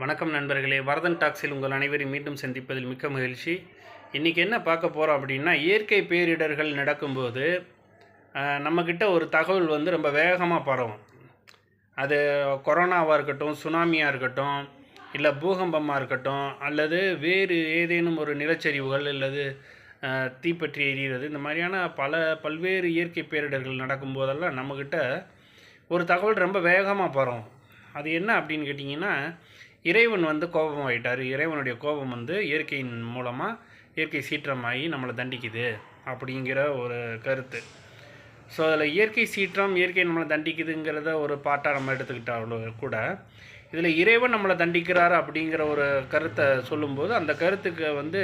வணக்கம் நண்பர்களே. வரதன் டாக்ஸில் உங்கள் அனைவரையும் மீண்டும் சந்திப்பதில் மிக்க மகிழ்ச்சி. இன்றைக்கி என்ன பார்க்க போகிறோம் அப்படின்னா இயற்கை பேரிடர்கள் நடக்கும்போது நம்மக்கிட்ட ஒரு தகவல் வந்து ரொம்ப வேகமாக பரவும். அது கொரோனாவாக இருக்கட்டும் சுனாமியாக இருக்கட்டும் இல்லை பூகம்பமாக இருக்கட்டும் அல்லது வேறு ஏதேனும் ஒரு நிலச்சரிவுகள் அல்லது தீப்பற்றி எரிகிறது இந்த மாதிரியான பல பல்வேறு இயற்கை பேரிடர்கள் நடக்கும்போதெல்லாம் நம்மக்கிட்ட ஒரு தகவல் ரொம்ப வேகமாக பரவும். அது என்ன அப்படின்னு கேட்டிங்கன்னா இறைவன் வந்து கோபமாயிட்டார். இறைவனுடைய கோபம் வந்து இயற்கையின் மூலமாக இயற்கை சீற்றமாகி நம்மளை தண்டிக்குது அப்படிங்கிற ஒரு கருத்து. ஸோ அதில் இயற்கை சீற்றம் இயற்கை நம்மளை தண்டிக்குதுங்கிறத ஒரு பாட்டாக நம்ம எடுத்துக்கிட்டாலும் கூட இதில் இறைவன் நம்மளை தண்டிக்கிறார் அப்படிங்கிற ஒரு கருத்தை சொல்லும்போது அந்த கருத்துக்கு வந்து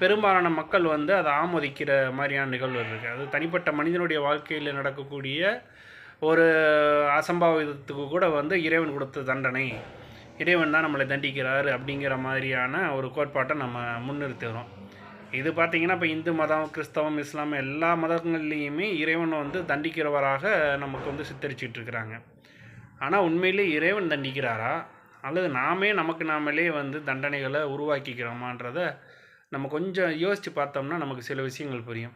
பெரும்பாலான மக்கள் வந்து அதை ஆமோதிக்கிற மாதிரியான நிகழ்வு இருக்குது அது தனிப்பட்ட மனிதனுடைய வாழ்க்கையில் நடக்கக்கூடிய ஒரு அசம்பாவிதத்துக்கு கூட வந்து இறைவன் கொடுத்த தண்டனை. இறைவன் தான் நம்மளை தண்டிக்கிறார் அப்படிங்கிற மாதிரியான ஒரு கோட்பாட்டை நம்ம முன்னிறுத்துகிறோம் இது பார்த்திங்கன்னா இப்போ இந்து மதம் கிறிஸ்தவம் இஸ்லாம் எல்லா மதங்கள்லேயுமே இறைவன் வந்து தண்டிக்கிறவராக நமக்கு வந்து சித்தரிச்சிட்டு இருக்கிறாங்க. ஆனால் உண்மையிலே இறைவன் தண்டிக்கிறாரா? அல்லது நாமே நமக்கு நாமளே வந்து தண்டனைகளை உருவாக்கிக்கிறோமான்றத நம்ம கொஞ்சம் யோசித்து பார்த்தோம்னா நமக்கு சில விஷயங்கள் புரியும்.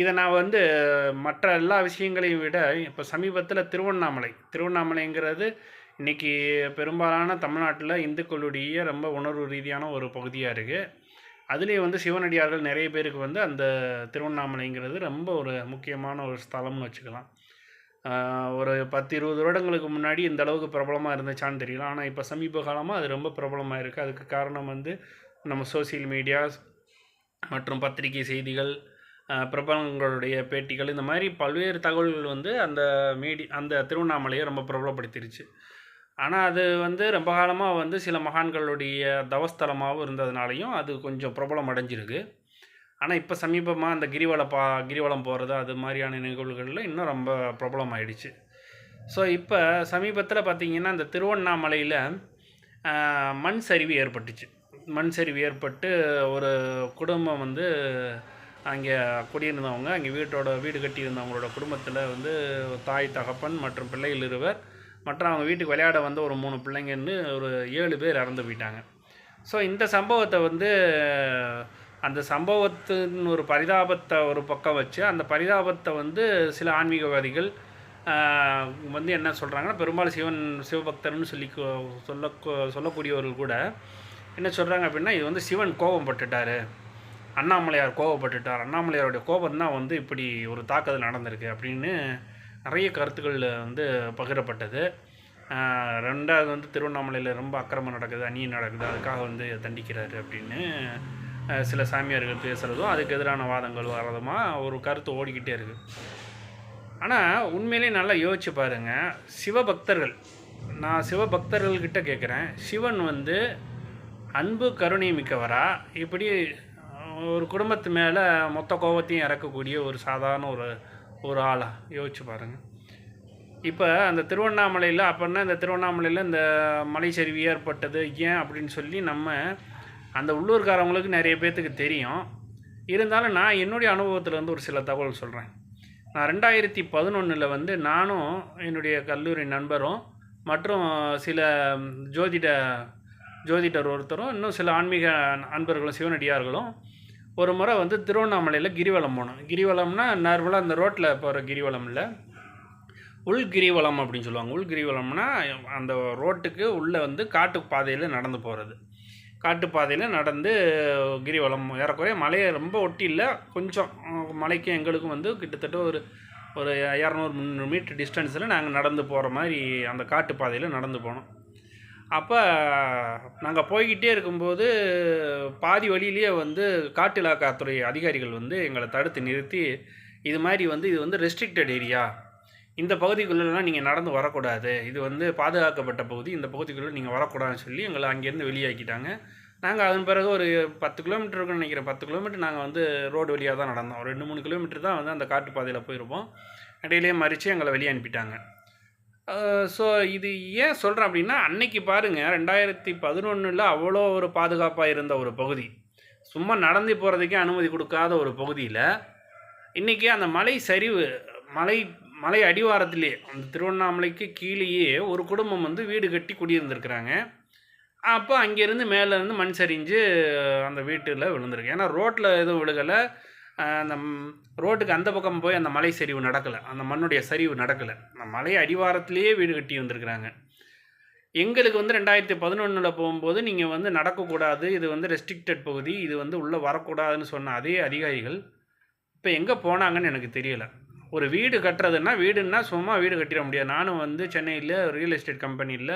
இதை நான் வந்து மற்ற எல்லா விஷயங்களையும் விட இப்போ சமீபத்தில் திருவண்ணாமலை திருவண்ணாமலைங்கிறது இன்றைக்கி பெரும்பாலான தமிழ்நாட்டில் இந்துக்களுடைய ரொம்ப உணர்வு ரீதியான ஒரு பகுதியாக இருக்குது அதுலேயே வந்து சிவனடியார்கள் நிறைய பேருக்கு வந்து அந்த திருவண்ணாமலைங்கிறது ரொம்ப ஒரு முக்கியமான ஒரு ஸ்தலம்னு வச்சுக்கலாம். ஒரு பத்து இருபது வருடங்களுக்கு முன்னாடி இந்த அளவுக்கு பிரபலமாக இருந்துச்சான்னு தெரியல. ஆனால் இப்போ சமீப காலமாக அது ரொம்ப பிரபலமாக இருக்குது அதுக்கு காரணம் வந்து நம்ம சோசியல் மீடியாஸ் மற்றும் பத்திரிகை செய்திகள் பிரபலங்களுடைய பேட்டிகள் இந்த மாதிரி பல்வேறு தகவல்கள் வந்து அந்த மீடி அந்த திருவண்ணாமலையை ரொம்ப பிரபலப்படுத்திருச்சு. ஆனால் அது வந்து ரொம்ப காலமாக வந்து சில மகான்களுடைய தவஸ்தலமாகவும் இருந்ததுனாலையும் அது கொஞ்சம் பிரபலம் அடைஞ்சிருக்கு. ஆனால் இப்போ சமீபமாக அந்த கிரிவல பா கிரிவலம் போகிறது அது மாதிரியான நிகழ்வுகளில் இன்னும் ரொம்ப பிரபலம் ஆயிடுச்சு ஸோ இப்போ சமீபத்தில் பார்த்திங்கன்னா இந்த திருவண்ணாமலையில் மண் சரிவு ஏற்பட்டுச்சு. மண் சரிவு ஏற்பட்டு ஒரு குடும்பம் வந்து அங்கே குடியிருந்தவங்க அங்கே வீட்டோட வீடு கட்டியிருந்தவங்களோட குடும்பத்தில் வந்து தாய் தகப்பன் மற்றும் பிள்ளைகள் இருவர் மற்றும் அவங்க வீட்டுக்கு விளையாட வந்த ஒரு மூணு பிள்ளைங்கன்னு ஒரு ஏழு பேர் இறந்து போயிட்டாங்க. ஸோ இந்த சம்பவத்தை வந்து அந்த சம்பவத்தின் ஒரு பரிதாபத்தை ஒரு பக்கம் வச்சு அந்த பரிதாபத்தை வந்து சில ஆன்மீகவாதிகள் வந்து என்ன சொல்கிறாங்கன்னா பெரும்பாலும் சிவன் சிவபக்தர்னு சொல்லி சொல்ல சொல்லக்கூடியவர்கள் கூட என்ன சொல்கிறாங்க அப்படின்னா இது வந்து சிவன் கோபம் பட்டுட்டார் அண்ணாமலையார் கோபப்பட்டுட்டார். அண்ணாமலையாருடைய கோபம் தான் வந்து இப்படி ஒரு தாக்குதல் நடந்திருக்கு அப்படின்னு நிறைய கருத்துக்கள் வந்து பகிரப்பட்டது. ரெண்டாவது வந்து திருவண்ணாமலையில் ரொம்ப அக்கிரமம் நடக்குது அந்நியம் நடக்குது அதுக்காக வந்து தண்டிக்கிறாரு அப்படின்னு சில சாமியார்கள் பேசுகிறதும் அதுக்கு எதிரான வாதங்கள் வரதுமா ஒரு கருத்து ஓடிக்கிட்டே இருக்குது ஆனால் உண்மையிலே நல்லா யோசிச்சு பாருங்கள் சிவபக்தர்கள் நான் சிவபக்தர்கள்கிட்ட கேட்குறேன் சிவன் வந்து அன்பு கருணை மிக்கவரா? இப்படி ஒரு குடும்பத்து மேலே மொத்த கோபத்தையும் இறக்கக்கூடிய ஒரு சாதாரண ஒரு ஒரு ஆளா? யோசிச்சு பாருங்கள் இப்போ அந்த திருவண்ணாமலையில் அப்படின்னா இந்த திருவண்ணாமலையில் இந்த மலை சரிவு ஏற்பட்டது? ஏன் அப்படின்னு சொல்லி நம்ம அந்த உள்ளூர்காரவங்களுக்கு நிறைய பேர்த்துக்கு தெரியும். இருந்தாலும் நான் என்னுடைய அனுபவத்தில் வந்து ஒரு சில தகவல் சொல்கிறேன் நான் ரெண்டாயிரத்தி பதினொன்றில் வந்து நானும் என்னுடைய கல்லூரி நண்பரும் மற்றும் சில ஜோதிட ஜோதிடர் ஒருத்தரும் இன்னும் சில ஆன்மீக அன்பர்களும் சிவனடியார்களும் ஒரு முறை வந்து திருவண்ணாமலையில் கிரிவலம் போனோம். கிரிவலம்னா நார்மலாக அந்த ரோட்டில் போகிற கிரிவலம் இல்லை. உள் கிரிவலம் அப்படின்னு சொல்லுவாங்க. உள் கிரிவலம்னா அந்த ரோட்டுக்கு உள்ளே வந்து காட்டு பாதையில் நடந்து போகிறது காட்டு பாதையில் நடந்து கிரிவலம் ஏறக்குறைய மலையை ரொம்ப ஒட்டி இல்லை. கொஞ்சம் மலைக்கும் எங்களுக்கும் வந்து கிட்டத்தட்ட ஒரு ஒரு இரநூறு முந்நூறு மீட்டர் டிஸ்டன்ஸில் நாங்கள் நடந்து போகிற மாதிரி அந்த காட்டு பாதையில் நடந்து போனோம். அப்போ நாங்கள் போய்கிட்டே இருக்கும்போது பாதி வழியிலேயே வந்து காட்டு இலாக்காத்துறை அதிகாரிகள் வந்து எங்களை தடுத்து நிறுத்தி இது மாதிரி வந்து இது வந்து ரெஸ்ட்ரிக்டட் ஏரியா இந்த பகுதிக்குள்ளெல்லாம் நீங்கள் நடந்து வரக்கூடாது. இது வந்து பாதுகாக்கப்பட்ட பகுதி. இந்த பகுதிக்குள்ளே நீங்கள் வரக்கூடாதுன்னு சொல்லி எங்களை அங்கேருந்து வெளியாக்கிட்டாங்க. நாங்கள் அதன் பிறகு ஒரு பத்து கிலோமீட்டர் இருக்குன்னு நினைக்கிறேன். பத்து கிலோமீட்டர் நாங்கள் வந்து ரோடு வழியாக தான் நடந்தோம் ரெண்டு மூணு கிலோமீட்டர் தான் வந்து அந்த காட்டு பாதையில் போயிருப்போம். இடையிலேயே மறித்து எங்களை வெளியே அனுப்பிட்டாங்க. ஸோ இது ஏன் சொல்கிறேன் அப்படின்னா அன்னைக்கு பாருங்கள் ரெண்டாயிரத்தி பதினொன்றில் அவ்வளோ ஒரு பாதுகாப்பாக இருந்த ஒரு பகுதி. சும்மா நடந்து போகிறதுக்கே அனுமதி கொடுக்காத ஒரு பகுதியில் இன்றைக்கி அந்த மலை சரிவு மலை மலை அடிவாரத்திலே அந்த திருவண்ணாமலைக்கு கீழேயே ஒரு குடும்பம் வந்து வீடு கட்டி குடியிருந்திருக்கிறாங்க. அப்போ அங்கேருந்து மேலேருந்து மண் சரிஞ்சு அந்த வீட்டில் விழுந்திருக்கு. ஏன்னா ரோட்டில் எதுவும் விழுகலை. அந்த ரோட்டுக்கு அந்த பக்கம் போய் அந்த மலை சரிவு நடக்கலை. அந்த மண்ணுடைய சரிவு நடக்கலை. அந்த மலை அடிவாரத்திலேயே வீடு கட்டி வந்திருக்கிறாங்க. எங்களுக்கு வந்து ரெண்டாயிரத்தி பதினொன்றில் போகும்போது நீங்கள் வந்து நடக்கக்கூடாது இது வந்து ரெஸ்ட்ரிக்டட் பகுதி இது வந்து உள்ளே வரக்கூடாதுன்னு சொன்ன அதே அதிகாரிகள் இப்போ எங்கே போனாங்கன்னு எனக்கு தெரியலை. ஒரு வீடு கட்டுறதுன்னா வீடுன்னா சும்மா வீடு கட்டிட முடியாது. நானும் வந்து சென்னையில் ரியல் எஸ்டேட் கம்பெனியில்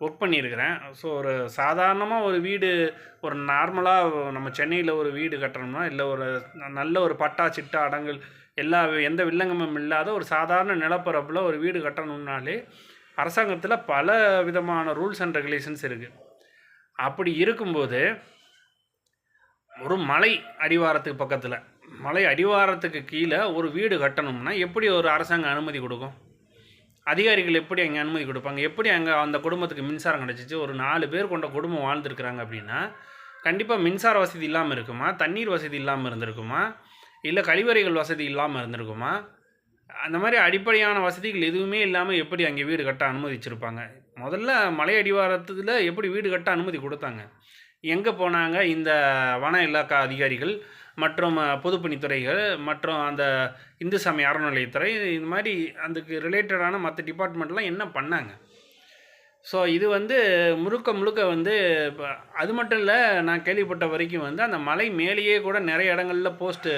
ஒர்க் பண்ணியிருக்கிறேன். ஸோ ஒரு சாதாரணமாக ஒரு வீடு ஒரு நார்மலாக நம்ம சென்னையில் ஒரு வீடு கட்டணும்னா இல்லை ஒரு நல்ல ஒரு பட்டா சிட்டா அடங்கல் எல்லா எந்த வில்லங்கமும் இல்லாத ஒரு சாதாரண நிலப்பரப்பில் ஒரு வீடு கட்டணும்னாலே அரசாங்கத்தில் பல விதமான ரூல்ஸ் அண்ட் ரெகுலேஷன்ஸ் இருக்குது அப்படி இருக்கும்போது ஒரு மலை அடிவாரத்துக்கு பக்கத்தில் மலை அடிவாரத்துக்கு கீழே ஒரு வீடு கட்டணும்னா எப்படி ஒரு அரசாங்கம் அனுமதி கொடுக்கும்? அதிகாரிகள் எப்படி அங்கே அனுமதி கொடுப்பாங்க? எப்படி அங்கே அந்த குடும்பத்துக்கு மின்சாரம் கிடச்சிச்சு? ஒரு நாலு பேர் கொண்ட குடும்பம் வாழ்ந்துருக்குறாங்க அப்படின்னா கண்டிப்பாக மின்சார வசதி இல்லாமல் இருக்குமா? தண்ணீர் வசதி இல்லாமல் இருந்திருக்குமா? இல்லை கழிவறைகள் வசதி இல்லாமல் இருந்திருக்குமா? அந்த மாதிரி அடிப்படையான வசதிகள் எதுவுமே இல்லாமல் எப்படி அங்கே வீடு கட்ட அனுமதிச்சிருப்பாங்க? முதல்ல மலை அடிவாரத்தில் எப்படி வீடு கட்ட அனுமதி கொடுத்தாங்க? எங்கே போனாங்க? இந்த வன இலாக்கா அதிகாரிகள் மற்றும் பொதுப்பணித்துறைகள் மற்றும் அந்த இந்து சமய அறநிலையத்துறை இது மாதிரி அதுக்கு ரிலேட்டடான மற்ற டிபார்ட்மெண்ட்லாம் என்ன பண்ணாங்க? ஸோ இது வந்து முழுக்க முழுக்க வந்து அது மட்டும் இல்லை நான் கேள்விப்பட்ட வரைக்கும் வந்து அந்த மலை மேலேயே கூட நிறைய இடங்களில் போஸ்ட்டு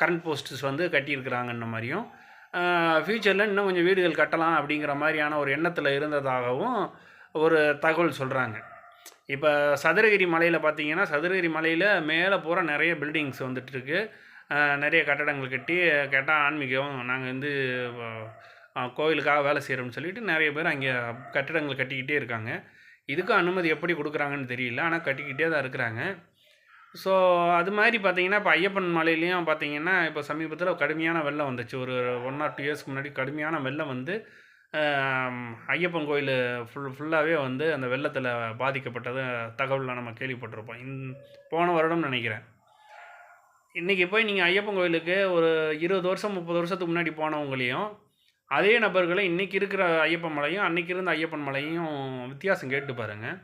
கரண்ட் போஸ்ட்ஸ் வந்து கட்டியிருக்கிறாங்கன்ன மாதிரியும் ஃப்யூச்சரில் இன்னும் கொஞ்சம் வீடுகள் கட்டலாம் அப்படிங்கிற மாதிரியான ஒரு எண்ணத்தில் இருந்ததாகவும் ஒரு தகவல் சொல்கிறாங்க இப்போ சதுரகிரி மலையில் பார்த்தீங்கன்னா சதுரகிரி மலையில் மேலே பூரா நிறைய பில்டிங்ஸ் வந்துட்டுருக்கு. நிறைய கட்டடங்கள் கட்டி கேட்டால் ஆன்மீகம் நாங்கள் வந்து கோயிலுக்காக வேலை செய்கிறோம்னு சொல்லிட்டு நிறைய பேர் அங்கே கட்டிடங்கள் கட்டிக்கிட்டே இருக்காங்க. இதுக்கும் அனுமதி எப்படி கொடுக்குறாங்கன்னு தெரியல ஆனால் கட்டிக்கிட்டே தான் இருக்கிறாங்க. ஸோ அது மாதிரி பார்த்தீங்கன்னா இப்போ ஐயப்பன் மலையிலையும் பார்த்தீங்கன்னா இப்போ சமீபத்தில் கடுமையான வெள்ளம் வந்துச்சு. ஒரு ஒன் ஆர் டூ இயர்ஸ்க்கு முன்னாடி கடுமையான வெள்ளம் வந்து ஐயப்பன் கோயில் ஃபுல் ஃபுல்லாகவே வந்து அந்த வெள்ளத்தில் பாதிக்கப்பட்டது தகவலில் நம்ம கேள்விப்பட்டிருப்போம். இந் போன வருடம் நினைக்கிறேன். இன்றைக்கி போய் நீங்கள் ஐயப்பன் கோயிலுக்கு ஒரு இருபது வருஷம் முப்பது வருஷத்துக்கு முன்னாடி போனவங்களையும் அதே நபர்களை இன்றைக்கி இருக்கிற ஐயப்பன் மலையும் அன்றைக்கி இருந்த ஐயப்பன் மலையும் வித்தியாசம் கேட்டு பாருங்கள்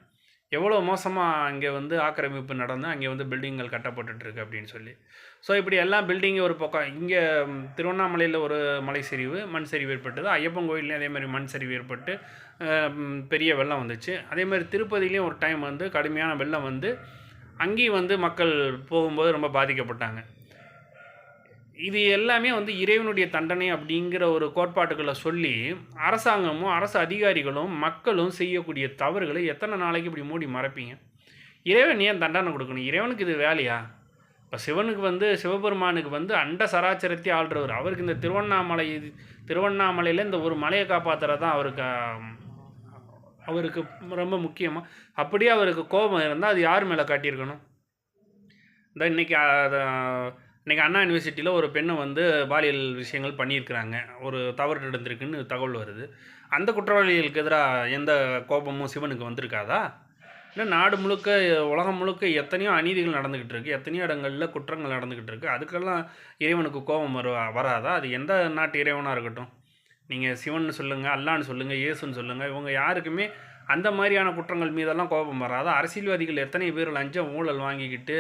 எவ்வளோ மோசமாக அங்கே வந்து ஆக்கிரமிப்பு நடந்து அங்கே வந்து பில்டிங்கள் கட்டப்பட்டுட்டு அப்படின்னு சொல்லி. ஸோ இப்படி எல்லாம் பில்டிங் ஒரு பக்கம். இங்கே திருவண்ணாமலையில் ஒரு மலை சரிவு மண் சரிவு ஏற்பட்டது. ஐயப்பன் கோயிலையும் அதே மாதிரி மண் சரிவு ஏற்பட்டு பெரிய வெள்ளம் வந்துச்சு. அதே மாதிரி ஒரு டைம் வந்து கடுமையான வெள்ளம் வந்து அங்கேயும் வந்து மக்கள் போகும்போது ரொம்ப பாதிக்கப்பட்டாங்க. இது எல்லாமே வந்து இறைவனுடைய தண்டனை அப்படிங்கிற ஒரு கோட்பாட்டுகளை சொல்லி அரசாங்கமும் அரசு அதிகாரிகளும் மக்களும் செய்யக்கூடிய தவறுகளை எத்தனை நாளைக்கு இப்படி மூடி மறைப்பீங்க? இறைவன் ஏன் தண்டனை கொடுக்கணும்? இறைவனுக்கு இது வேலையா? இப்போ சிவனுக்கு வந்து சிவபெருமானுக்கு வந்து அண்ட சராச்சரத்தை ஆள்றவர். அவருக்கு இந்த திருவண்ணாமலை திருவண்ணாமலையில் இந்த ஒரு மலையை காப்பாற்றுறது தான் அவருக்கு அவருக்கு ரொம்ப முக்கியமாக அப்படியே அவருக்கு கோபம் இருந்தால் அது யார் மேலே காட்டியிருக்கணும்? இந்த இன்னைக்கு அத இன்னைக்கு அண்ணா யூனிவர்சிட்டியில் ஒரு பெண்ணை வந்து பாலியல் விஷயங்கள் பண்ணியிருக்கிறாங்க. ஒரு தவறு நடந்திருக்குன்னு தகவல் வருது. அந்த குற்றவாளிகளுக்கு எதிராக எந்த கோபமும் சிவனுக்கு வந்திருக்காதா? இல்லை நாடு முழுக்க உலகம் முழுக்க எத்தனையோ அநீதிகள் நடந்துக்கிட்டு இருக்குது எத்தனையோ இடங்களில் குற்றங்கள் நடந்துக்கிட்டு இருக்குது அதுக்கெல்லாம் இறைவனுக்கு கோபம் வரு வராதா? அது எந்த நாட்டு இறைவனாக இருக்கட்டும். நீங்கள் சிவன் சொல்லுங்கள் அல்லான்னு சொல்லுங்கள் இயேசுன்னு சொல்லுங்கள் இவங்க யாருக்குமே அந்த மாதிரியான குற்றங்கள் மீதெல்லாம் கோபம் வராதா? அரசியல்வாதிகள் எத்தனை பேர் லஞ்சம் ஊழல் வாங்கிக்கிட்டு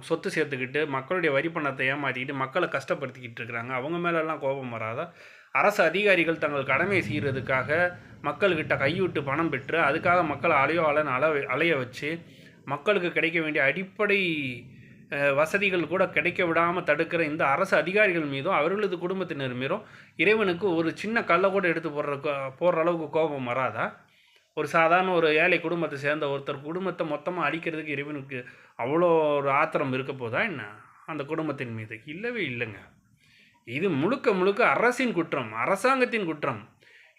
சொத்து சேர்த்துக்கிட்டு மக்களுடைய வரி பணத்தை ஏமாற்றிக்கிட்டு மக்களை கஷ்டப்படுத்திக்கிட்டு இருக்கிறாங்க. அவங்க மேலெல்லாம் கோபம் வராதா? அரசு அதிகாரிகள் தங்கள் கடமையை செய்கிறதுக்காக மக்கள்கிட்ட கையூட்டு பணம் பெற்று அதுக்காக மக்களை அலையோ அலன் அல அலைய வச்சு மக்களுக்கு கிடைக்க வேண்டிய அடிப்படை வசதிகள் கூட கிடைக்க விடாமல் தடுக்கிற இந்த அரசு அதிகாரிகள் மீதும் அவர்களது குடும்பத்தினர் மீதும் இறைவனுக்கு ஒரு சின்ன கல்லை கூட எடுத்து போடுற கோ- போடுற அளவுக்கு கோபம் வராதா? ஒரு சாதாரண ஒரு ஏழை குடும்பத்தை சேர்ந்த ஒருத்தர் குடும்பத்தை மொத்தமாக அழிக்கிறதுக்கு இறைவனுக்கு அவ்வளோ ஒரு ஆத்திரம் இருக்க போதா என்ன? அந்த குடும்பத்தின் மீது. இல்லவே இல்லைங்க. இது முழுக்க முழுக்க அரசின் குற்றம் அரசாங்கத்தின் குற்றம்.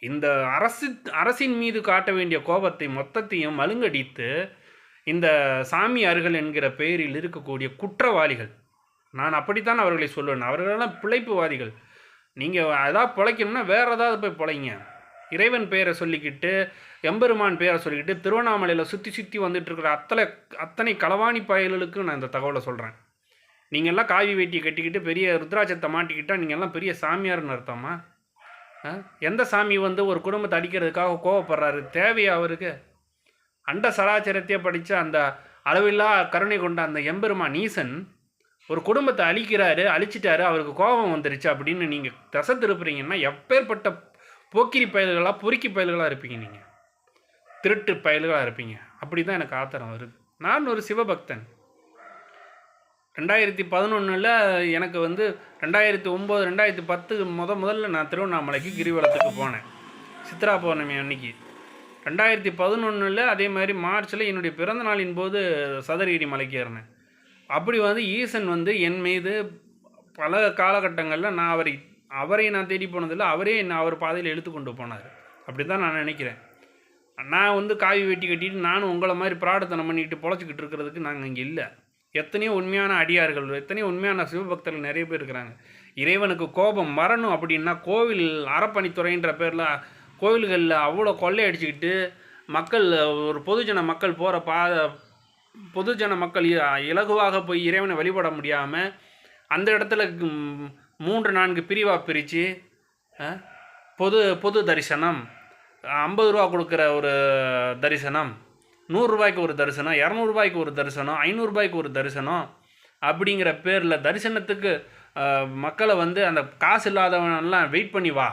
இந்த அரசு அரசின் மீது காட்ட வேண்டிய கோபத்தை மொத்தத்தையும் மழுங்கடித்து இந்த சாமியார்கள் என்கிற பெயரில் இருக்கக்கூடிய குற்றவாளிகள் நான் அப்படித்தான் அவர்களை சொல்லுவேன் அவர்களெல்லாம் பிழைப்புவாதிகள். நீங்கள் ஏதாவது பிழைக்கணும்னா வேறு ஏதாவது போய் பிழைங்க. இறைவன் பெயரை சொல்லிக்கிட்டு எம்பெருமான் பெயரை சொல்லிக்கிட்டு திருவண்ணாமலையில் சுற்றி சுற்றி வந்துட்டு இருக்கிற அத்தனை அத்தனை களவாணி பயல்களுக்கும் நான் இந்த தகவலை சொல்கிறேன் நீங்கள் எல்லாம் காவி வேட்டியை கட்டிக்கிட்டு பெரிய ருத்ராட்சத்தை மாட்டிக்கிட்டால் நீங்கள் எல்லாம் பெரிய சாமியார்னு அர்த்தமா? எந்த சாமி வந்து ஒரு குடும்பத்தை அடிக்கிறதுக்காக கோவப்படுறாரு? தேவையா அவருக்கு? அண்ட சராச்சரத்தையே படித்த அந்த அளவில்லா கருணை கொண்ட அந்த எம்பெருமான் நீசன் ஒரு குடும்பத்தை அழிக்கிறாரு அழிச்சிட்டாரு அவருக்கு கோபம் வந்துருச்சு அப்படின்னு நீங்கள் தசை திருப்புறீங்கன்னா எப்பேற்பட்ட போக்கிரி பயல்களாக பொறுக்கி பயல்களாக இருப்பீங்க நீங்கள் திருட்டு பயல்களாக இருப்பீங்க. அப்படி தான் எனக்கு ஆத்திரம் வருது. நான் ஒரு சிவபக்தன். ரெண்டாயிரத்தி பதினொன்றில் எனக்கு வந்து ரெண்டாயிரத்தி ஒம்பது ரெண்டாயிரத்தி பத்து முத முதல்ல நான் திருவண்ணாமலைக்கு கிரிவலத்துக்கு போனேன். சித்ரா பௌர்ணமி அன்னைக்கு. ரெண்டாயிரத்தி பதினொன்றில் அதே மாதிரி மார்ச்சில் என்னுடைய பிறந்த நாளின் போது சதரகிரி மலைக்கு ஏறினேன். அப்படி வந்து ஈசன் வந்து என் மீது பல காலகட்டங்களில் நான் அவரை அவரை நான் தேடி போனதில்லை அவரே என்னை அவர் பாதையில் இழுத்து கொண்டு போனார். அப்படி தான் நான் நினைக்கிறேன். நான் வந்து காவி வெட்டி கட்டிட்டு நானும் உங்களை மாதிரி பிராடத்தனம் பண்ணிட்டு பொழைச்சிக்கிட்டு இருக்கிறதுக்கு நாங்கள் இங்கே இல்லை. எத்தனையோ உண்மையான அடியார்கள் எத்தனையோ உண்மையான சிவபக்தர்கள் நிறைய பேர் இருக்கிறாங்க. இறைவனுக்கு கோபம் வரணும் அப்படின்னா கோவில் அறப்பணித்துறைன்ற பேரில் கோவில்களில் அவ்வளோ கொள்ளையடிச்சுக்கிட்டு மக்கள் ஒரு பொதுஜன மக்கள் போகிற பா பொதுஜன மக்கள் இலகுவாக போய் இறைவனை வழிபட முடியாமல் அந்த இடத்துல மூன்று நான்கு பிரிவாக பிரித்து பொது பொது தரிசனம். ஐம்பது ரூபா கொடுக்குற ஒரு தரிசனம் நூறுரூபாய்க்கு ஒரு தரிசனம் இரநூறுபாய்க்கு ஒரு தரிசனம் ஐநூறுரூபாய்க்கு ஒரு தரிசனம் அப்படிங்கிற பேரில் தரிசனத்துக்கு மக்களை வந்து அந்த காசு இல்லாதவனெல்லாம் வெயிட் பண்ணி வா.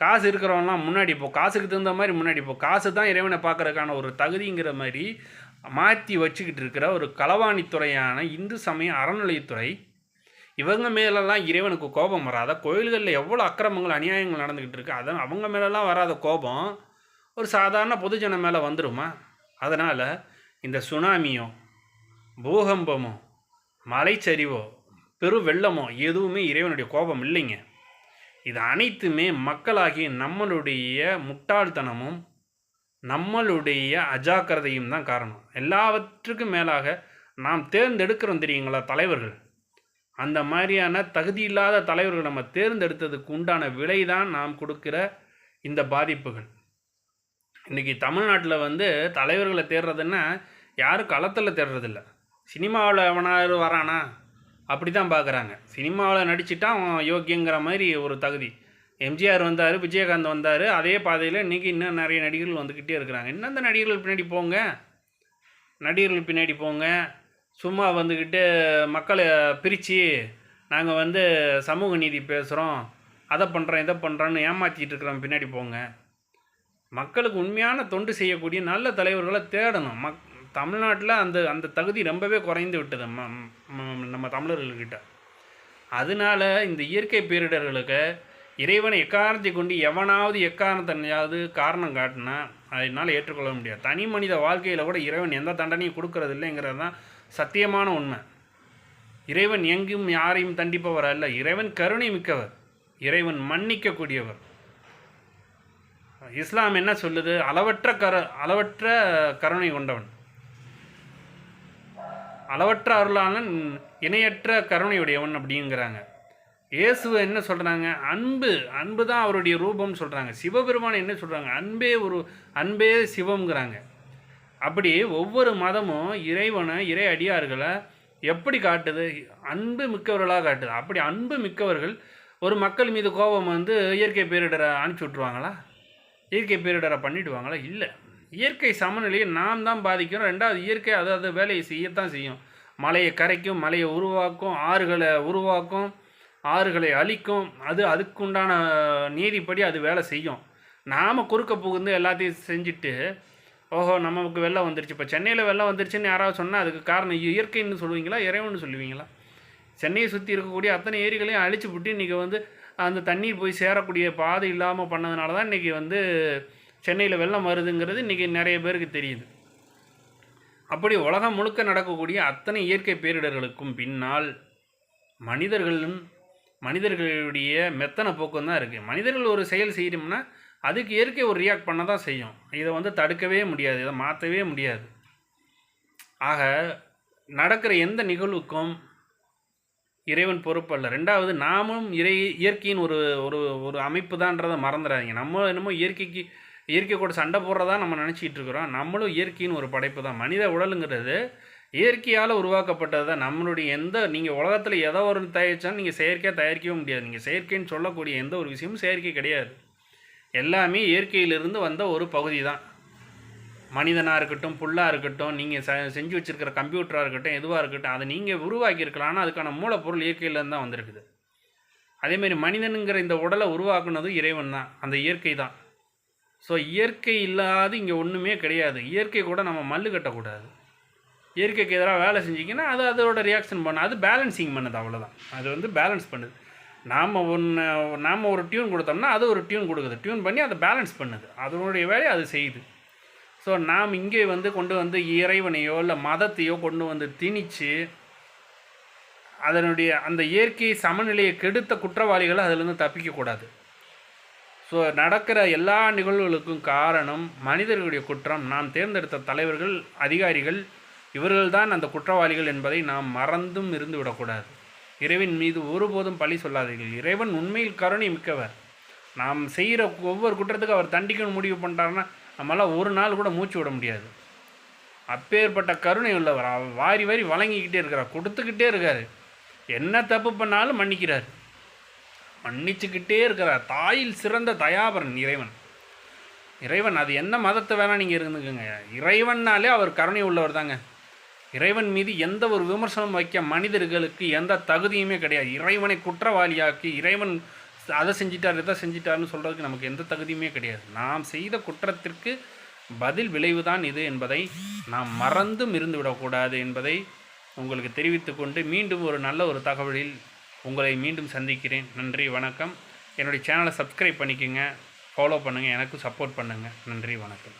காசு இருக்கிறவன்லாம் முன்னாடி போ காசுக்கு தகுந்த மாதிரி முன்னாடி போ. காசு தான் இறைவனை பார்க்குறதுக்கான ஒரு தகுதிங்கிற மாதிரி மாற்றி வச்சுக்கிட்டு இருக்கிற ஒரு களவாணித்துறையான இந்து சமய அறநிலையத்துறை இவங்க மேலெல்லாம் இறைவனுக்கு கோபம் வராத. கோயில்களில் எவ்வளோ அக்கிரமங்கள் அநியாயங்கள் நடந்துக்கிட்டு இருக்கு. அதான் அவங்க மேலெல்லாம் வராத கோபம் ஒரு சாதாரண பொதுஜன மேலே வந்துருமா? அதனால் இந்த சுனாமியோ பூகம்பமோ மலைச்சரிவோ பெரு வெள்ளமோ எதுவுமே இறைவனுடைய கோபம் இல்லைங்க. இது அனைத்துமே மக்களாகிய நம்மளுடைய முட்டாள்தனமும் நம்மளுடைய அஜாக்கிரதையும் தான் காரணம். எல்லாவற்றுக்கும் மேலாக நாம் தேர்ந்தெடுக்கிறோம் தெரியுங்களா தலைவர்கள்? அந்த மாதிரியான தகுதி இல்லாத தலைவர்கள் நம்ம தேர்ந்தெடுத்ததுக்கு உண்டான விலை தான் நாம் கொடுக்கிற இந்த பாதிப்புகள். இன்றைக்கி தமிழ்நாட்டில் வந்து தலைவர்களை தேடுறதுன்னா யாரும் களத்தில் தேடுறதில்ல. சினிமாவில் எவனாரு வரானா? அப்படி தான் பார்க்குறாங்க சினிமாவில் நடிச்சுட்டா அவன் யோக்கியங்கிற மாதிரி ஒரு தகுதி. எம்ஜிஆர் வந்தார் விஜயகாந்த் வந்தார் அதே பாதையில் இன்றைக்கி இன்னும் நிறைய நடிகர்கள் வந்துக்கிட்டே இருக்கிறாங்க. இன்னும் அந்த நடிகர்கள் பின்னாடி போங்க. நடிகர்கள் பின்னாடி போங்க. சும்மா வந்துக்கிட்டு மக்களை பிரித்து நாங்கள் வந்து சமூக நீதி பேசுகிறோம் அதை பண்ணுறோம் இதை பண்ணுறோன்னு ஏமாற்றிட்டு இருக்கிறோம் பின்னாடி போங்க. மக்களுக்கு உண்மையான தொண்டு செய்யக்கூடிய நல்ல தலைவர்களை தேடணும். மக் தமிழ்நாட்டில் அந்த அந்த தகுதி ரொம்பவே குறைந்து விட்டது ம நம்ம தமிழர்கள்கிட்ட. அதனால இந்த இயற்கை பேரிடர்களுக்கு இறைவனை எக்காரணத்தை கொண்டு எவனாவது எக்காரணத்தையாவது காரணம் காட்டினா அதனால் ஏற்றுக்கொள்ள முடியாது. தனி மனித வாழ்க்கையில் கூட இறைவன் எந்த தண்டனையும் கொடுக்கறதில்லைங்கிறது தான் சத்தியமான உண்மை. இறைவன் எங்கும் யாரையும் தண்டிப்பவர் அல்ல. இறைவன் கருணை மிக்கவர். இறைவன் மன்னிக்கக்கூடியவர். இஸ்லாம் என்ன சொல்லுது? அளவற்ற கர அளவற்ற கருணை கொண்டவன். அளவற்ற அருளாளன் இணையற்ற கருணையுடையவன் அப்படிங்கிறாங்க. இயேசுவை என்ன சொல்கிறாங்க அன்பு அன்பு தான் அவருடைய ரூபம்னு சொல்கிறாங்க சிவபெருமான் என்ன சொல்கிறாங்க அன்பே ஒரு அன்பே சிவம்ங்கிறாங்க. அப்படி ஒவ்வொரு மதமும் இறைவனை இறை அடியார்களை எப்படி காட்டுது? அன்பு மிக்கவர்களாக காட்டுது. அப்படி அன்பு மிக்கவர்கள் ஒரு மக்கள் மீது கோபம் வந்து இயற்கை பேரிடரை அனுப்பிச்சி விட்ருவாங்களா இயற்கை பேரிடரை பண்ணிவிடுவாங்களா இல்லை. இயற்கை சமநிலையை நாம் தான் பாதிக்கிறோம். ரெண்டாவது இயற்கை அது அது வேலையை செய்யத்தான் செய்யும். மலையை கரைக்கும் மலையை உருவாக்கும் ஆறுகளை உருவாக்கும் ஆறுகளை அழிக்கும். அது அதுக்குண்டான நீதிப்படி அது வேலை செய்யும். நாம் குறுக்க புகுந்து எல்லாத்தையும் செஞ்சுட்டு ஓஹோ நமக்கு வெள்ளம் வந்துருச்சு. இப்போ சென்னையில் வெள்ளம் வந்துருச்சுன்னு யாராவது சொன்னால் அதுக்கு காரணம் இயற்கைன்னு சொல்லுவீங்களா இறைவன் சொல்லுவீங்களா? சென்னையை சுற்றி இருக்கக்கூடிய அத்தனை ஏரிகளையும் அழிச்சு விட்டு இன்றைக்கி வந்து அந்த தண்ணீர் போய் சேரக்கூடிய பாதை இல்லாமல் பண்ணதுனால தான் இன்றைக்கி வந்து சென்னையில் வெள்ளம் வருதுங்கிறது இன்றைக்கி நிறைய பேருக்கு தெரியுது. அப்படி உலகம் முழுக்க நடக்கக்கூடிய அத்தனை இயற்கை பேரிடர்களுக்கும் பின்னால் மனிதர்களும் மனிதர்களுடைய மெத்தன போக்கம் தான் இருக்குது மனிதர்கள் ஒரு செயல் செய்யணும்னா அதுக்கு இயற்கை ஒரு ரியாக்ட் பண்ண தான் செய்யும். இதை வந்து தடுக்கவே முடியாது. இதை மாற்றவே முடியாது. ஆக நடக்கிற எந்த நிகழ்வுக்கும் இறைவன் பொறுப்பல்ல ரெண்டாவது நாமும் இறை இயற்கையின் ஒரு ஒரு ஒரு அமைப்பு தான்றதை மறந்துடாதீங்க. நம்ம என்னமோ இயற்கைக்கு இயற்கை கூட சண்டை போடுறதா நம்ம நினச்சிட்டு இருக்கிறோம். நம்மளும் இயற்கையின் ஒரு படைப்பு தான். மனித உடலுங்கிறது இயற்கையால் உருவாக்கப்பட்டது தான். நம்மளுடைய எந்த நீங்கள் உலகத்தில் எதோ ஒரு தயாரிச்சாலும் நீங்கள் செயற்கையாக தயாரிக்கவே முடியாது. நீங்கள் செயற்கைன்னு சொல்லக்கூடிய எந்த ஒரு விஷயமும் செயற்கை கிடையாது. எல்லாமே இயற்கையிலிருந்து வந்த ஒரு பகுதி தான் மனிதனாக இருக்கட்டும் புல்லாக இருக்கட்டும் நீங்கள் ச செஞ்சு வச்சுருக்கிற கம்ப்யூட்டராக இருக்கட்டும் எதுவாக இருக்கட்டும் அதை நீங்கள் உருவாக்கியிருக்கலாம். ஆனால் அதுக்கான மூலப்பொருள் இயற்கையிலேருந்து தான் வந்திருக்குது. அதேமாரி மனிதனுங்கிற இந்த உடலை உருவாக்குனது இறைவன் தான். அந்த இயற்கை தான். ஸோ இயற்கை இல்லாத இங்கே ஒன்றுமே கிடையாது. இயற்கை கூட நம்ம மல்லு கட்டக்கூடாது. இயற்கைக்கு எதிராக வேலை செஞ்சிங்கன்னா அது அதோட ரியாக்ஷன் பண்ண அது பேலன்சிங் பண்ணுது அவ்வளோதான் அது வந்து பேலன்ஸ் பண்ணுது. நாம் ஒன்று நாம் ஒரு டியூன் கொடுத்தோம்னா அது ஒரு டியூன் கொடுக்குது. டியூன் பண்ணி அதை பேலன்ஸ் பண்ணுது. அதனுடைய வேலையை அது செய்யுது. ஸோ நாம் இங்கே வந்து கொண்டு வந்து இறைவனையோ இல்லை மதத்தையோ கொண்டு வந்து திணிச்சு அதனுடைய அந்த இயற்கை சமநிலையை கெடுத்த குற்றவாளிகளை அதிலிருந்து தப்பிக்கக்கூடாது ஸோ நடக்கிற எல்லா நிகழ்வுகளுக்கும் காரணம் மனிதர்களுடைய குற்றம். நாம் தேர்ந்தெடுத்த தலைவர்கள் அதிகாரிகள் இவர்கள்தான் அந்த குற்றவாளிகள் என்பதை நாம் மறந்தும் இருந்து விடக்கூடாது இறைவன் மீது ஒருபோதும் பழி சொல்லாதீர்கள். இறைவன் உண்மையில் கருணை மிக்கவர். நாம் செய்கிற ஒவ்வொரு குற்றத்துக்கும் அவர் தண்டிக்கணும் முடிவு பண்ணிட்டாருன்னா நம்மளால் ஒரு நாள் கூட மூச்சு விட முடியாது. அப்பேற்பட்ட கருணை உள்ளவர். அவர் வாரி வாரி வழங்கிக்கிட்டே இருக்கிறார். கொடுத்துக்கிட்டே இருக்கார். என்ன தப்பு பண்ணாலும் மன்னிக்கிறார். மன்னிச்சுக்கிட்டே இருக்கிறார். தாயில் சிறந்த தயாபரன் இறைவன். இறைவன் அது என்ன மதத்தை வேணால் நீங்கள் இருந்துக்குங்க. இறைவன்னாலே அவர் கருணை உள்ளவர் தாங்க. இறைவன் மீது எந்த ஒரு விமர்சனம் வைக்க மனிதர்களுக்கு எந்த தகுதியுமே கிடையாது. இறைவனை குற்றவாளியாக்கி இறைவன் அதை செஞ்சிட்டார் இதை செஞ்சிட்டார்னு சொல்கிறதுக்கு நமக்கு எந்த தகுதியுமே கிடையாது. நாம் செய்த குற்றத்திற்கு பதில் விளைவுதான் இது என்பதை நாம் மறந்தும் இருந்து விடக்கூடாது என்பதை உங்களுக்கு தெரிவித்துக்கொண்டு மீண்டும் ஒரு நல்ல ஒரு தகவலில் உங்களை மீண்டும் சந்திக்கிறேன். நன்றி வணக்கம். என்னுடைய சேனலை சப்ஸ்கிரைப் பண்ணிக்கோங்க ஃபாலோ பண்ணுங்கள் எனக்கும் சப்போர்ட் பண்ணுங்கள் நன்றி வணக்கம்.